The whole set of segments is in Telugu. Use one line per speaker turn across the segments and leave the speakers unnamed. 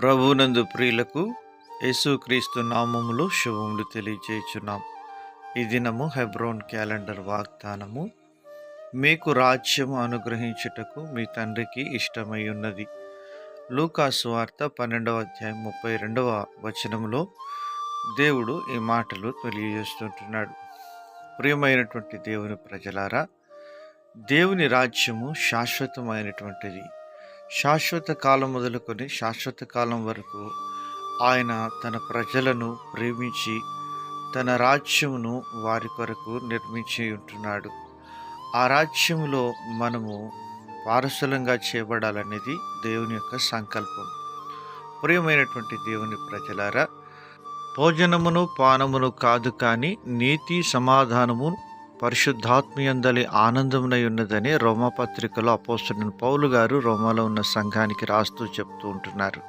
ప్రభునందు ప్రియులకు యేసుక్రీస్తు నామములో శుభములు తెలియజేయుచున్నాం ఈ దినము హెబ్రోన్ క్యాలెండర్ వాగ్దానము. మీకు రాజ్యము అనుగ్రహించుటకు మీ తండ్రికి ఇష్టమై ఉన్నది లూకాసు వార్త పన్నెండవ అధ్యాయం ముప్పై రెండవ వచనంలో దేవుడు ఈ మాటలు తెలియజేస్తుంటున్నాడు. ప్రియమైనటువంటి దేవుని ప్రజలారా దేవుని రాజ్యము శాశ్వతమైనటువంటిది. శాశ్వత కాలం మొదలుకొని శాశ్వత కాలం వరకు ఆయన తన ప్రజలను ప్రేమించి తన రాజ్యమును వారి కొరకు నిర్మించి ఉంటున్నాడు. ఆ రాజ్యంలో మనము వారసులంగా చేయబడాలనేది దేవుని యొక్క సంకల్పం. ప్రియమైనటువంటి దేవుని ప్రజలారా భోజనమును పానమును కాదు కానీ నీతి సమాధానము పరిశుద్ధాత్మయందలి ఆనందమునై ఉన్నదని రోమపత్రికలో అపోస్తున్న పౌలు గారు రోమాలో ఉన్న సంఘానికి రాస్తూ చెప్తూ ఉంటున్నారు.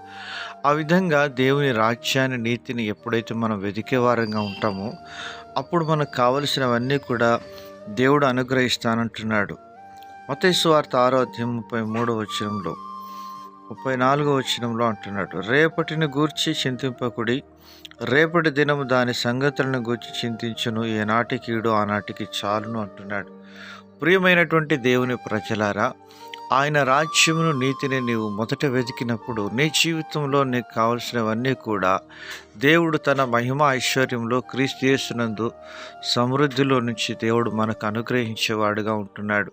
ఆ విధంగా దేవుని రాజ్యాన్ని నీతిని ఎప్పుడైతే మనం వెతికే వారంగా ఉంటామో అప్పుడు మనకు కావలసినవన్నీ కూడా దేవుడు అనుగ్రహిస్తానంటున్నాడు. మతేశ్వార్త ఆరో అధ్యాయం ముప్పై మూడో వచనంలో ముప్పై నాలుగో వచనంలో అంటున్నాడు. రేపటిని గూర్చి చింతింపకుడి రేపటి దినము దాని సంగతులను గూర్చి చింతించును ఏనాటికి ఆనాటికి చాలును అంటున్నాడు. ప్రియమైనటువంటి దేవుని ప్రజలారా ఆయన రాజ్యమును నీతిని నీవు మొదట వెతికినప్పుడు నీ జీవితంలో నీకు కావలసినవన్నీ కూడా దేవుడు తన మహిమ ఐశ్వర్యంలో క్రీస్తు చేసినందు సమృద్ధిలో నుంచి దేవుడు మనకు అనుగ్రహించేవాడుగా ఉంటున్నాడు.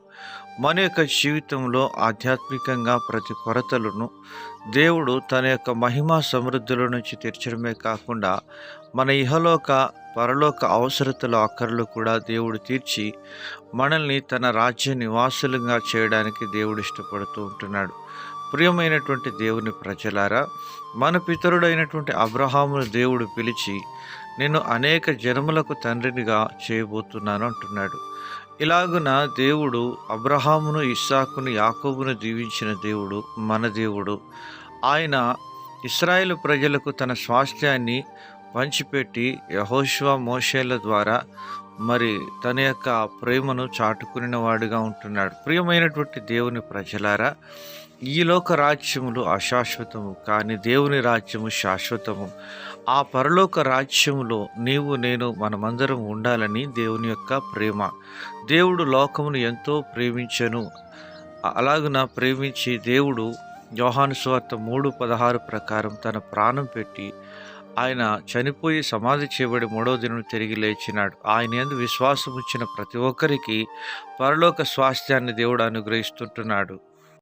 మన యొక్క జీవితంలో ఆధ్యాత్మికంగా ప్రతి కొరతలను దేవుడు తన యొక్క మహిమ సమృద్ధిలో నుంచి తీర్చడమే కాకుండా మన ఇహలోక పరలోక అవసరతల అక్కర్లు కూడా దేవుడు తీర్చి మనల్ని తన రాజ్య నివాసులుగా చేయడానికి దేవుడు ఇష్టపడుతూ ఉంటున్నాడు. ప్రియమైనటువంటి దేవుని ప్రజలారా మన పితరుడైనటువంటి అబ్రహామును దేవుడు పిలిచి నేను అనేక జనములకు తండ్రినిగా చేయబోతున్నాను అంటున్నాడు. ఇలాగున దేవుడు అబ్రహామును ఇస్సాకును యాకోబును దీవించిన దేవుడు మన దేవుడు. ఆయన ఇస్రాయేల్ ప్రజలకు తన స్వాస్థ్యాన్ని పంచిపెట్టి యహోష్వా మోషేల ద్వారా మరి తన యొక్క ప్రేమను చాటుకుని వాడుగా ఉంటున్నాడు. ప్రియమైనటువంటి దేవుని ప్రజలారా ఈ లోక రాజ్యములు అశాశ్వతము కానీ దేవుని రాజ్యము శాశ్వతము. ఆ పరలోక రాజ్యములో నీవు నేను మనమందరం ఉండాలని దేవుని యొక్క ప్రేమ. దేవుడు లోకమును ఎంతో ప్రేమించను. అలాగున ప్రేమించి దేవుడు యోహాను స్వార్త మూడు పదహారు ప్రకారం తన ప్రాణం పెట్టి ఆయన చనిపోయి సమాధి చేయబడి మూడో దినం తిరిగి లేచినాడు. ఆయన ఎందు విశ్వాసం ఇచ్చిన ప్రతి ఒక్కరికి పరలోక స్వాస్థ్యాన్ని దేవుడు అనుగ్రహిస్తుంటున్నాడు.